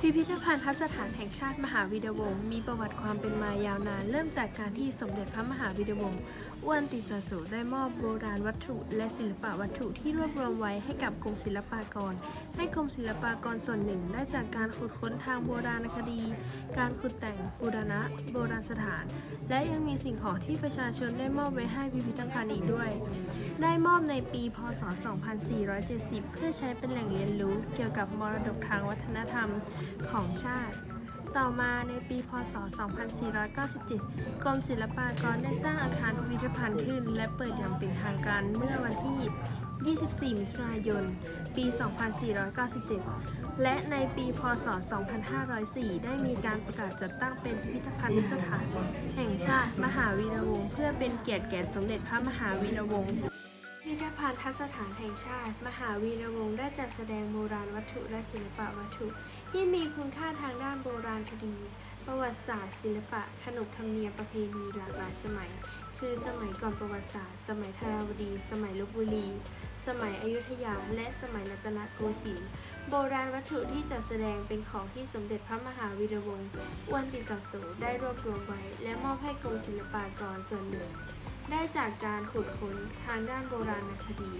พิพิธภัณฑสถานแห่งชาติมหาวิทยาวงศ์มีประวัติความเป็นมายาวนาน เริ่มจากการที่สมเด็จพระมหาวิทยาวงศ์อ้วนติสโสได้มอบโบราณวัตถุ และศิลปะวัตถุที่รวบรวมไว้ให้กับกรมศิลปากร ให้กรมศิลปากรส่วนหนึ่งได้จากการขุดค้นทางโบราณคดี การขุดแต่งบูรณะ โบราณสถาน และยังมีสิ่งของที่ประชาชนได้มอบไว้ให้พิพิธภัณฑ์อีกด้วย ได้มอบในปีพศ 2470 เพื่อใช้เป็นแหล่งเรียนรู้เกี่ยวกับมรดกทางวัฒนธรรมของชาติ ต่อมาในปีพศ 2497 กรมศิลปากรได้สร้างอาคารพิพิธภัณฑ์ขึ้น และเปิดอย่างเป็นทางการเมื่อวันที่ 24 มิถุนายน ปี 2497 และในปีพศ 2504 ได้มีการประกาศจัดตั้งเป็นพิพิธภัณฑสถาน แห่งชาติมหาวีรวงศ์เพื่อเป็นเกียรติแก่สมเด็จพระมหาวีรวงศ์พิพิธภัณฑสถานแห่งชาติ มหาวีรวงศ์ได้จัดแสดงโบราณวัตถุและศิลปะวัตถุ ที่มีคุณค่าทางด้านโบราณคดี ประวัติศาสตร์ ศิลปะ ขนบธรรมเนียมประเพณีหลากหลายสมัย คือสมัยก่อนประวัติศาสตร์ สมัยธาราวดี สมัยลบบุรี สมัยอยุธยา และสมัยรัตนโกสินทร์ โบราณวัตถุที่จัดแสดงเป็นของที่สมเด็จพระมหาวีระวงศ์อ้วนติสสโสได้รวบรวมไว้ และมอบให้กรมศิลปากรส่วนหนึ่ง ได้จากการขุดค้นทางด้านโบราณคดี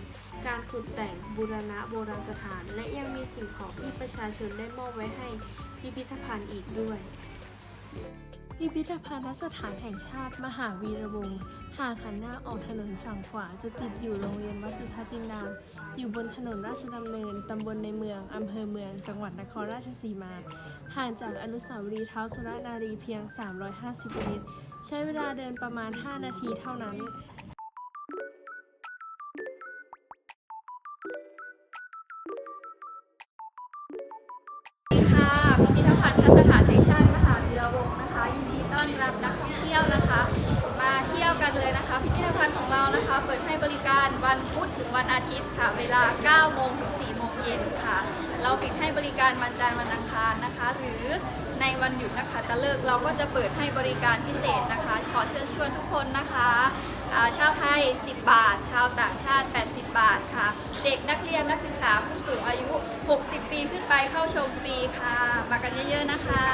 การขุดแต่งบูรณะโบราณสถาน และยังมีสิ่งของที่ประชาชนได้มอบไว้ให้พิพิธภัณฑ์อีกด้วย พิพิธภัณฑสถานแห่งชาติ มหาวีระวงศ์หากหันหน้าออกถนนฝั่งขวาจะติดอยู่โรงเรียนวัดสุทธาจินดาอยู่บนถนนราชดำเนิน ตำบลในเมือง อำเภอเมือง จังหวัดนครราชสีมา ห่างจากอนุสาวรีย์เท้าสุรนารีเพียง 350 เมตร ใช้เวลาเดินประมาณ 5 นาทีเท่านั้นค่ะพิพิธภัณฑสถานแห่งชาติ อนรับนักท่องเที่ยวนะคะ มาเที่ยวกันเลยนะคะ พิพิธภัณฑ์ของเรานะคะ เปิดให้บริการวันพุธถึงวันอาทิตย์ค่ะ เวลา 9 โมงถึง 4 โมงเย็นค่ะ เราปิดให้บริการวันจันทร์วันอังคารนะคะ หรือในวันหยุดนะคะตะเลิกเราก็จะเปิดให้บริการพิเศษนะคะ ขอเชิญชวนทุกคนนะคะชาวไทย 10 บาท ชาวต่างชาติ 80 บาทค่ะ เด็กนักเรียนนักศึกษาผู้สูงอายุ 60 ปีขึ้นไปเข้าชมฟรีค่ะ มากันเยอะๆนะคะ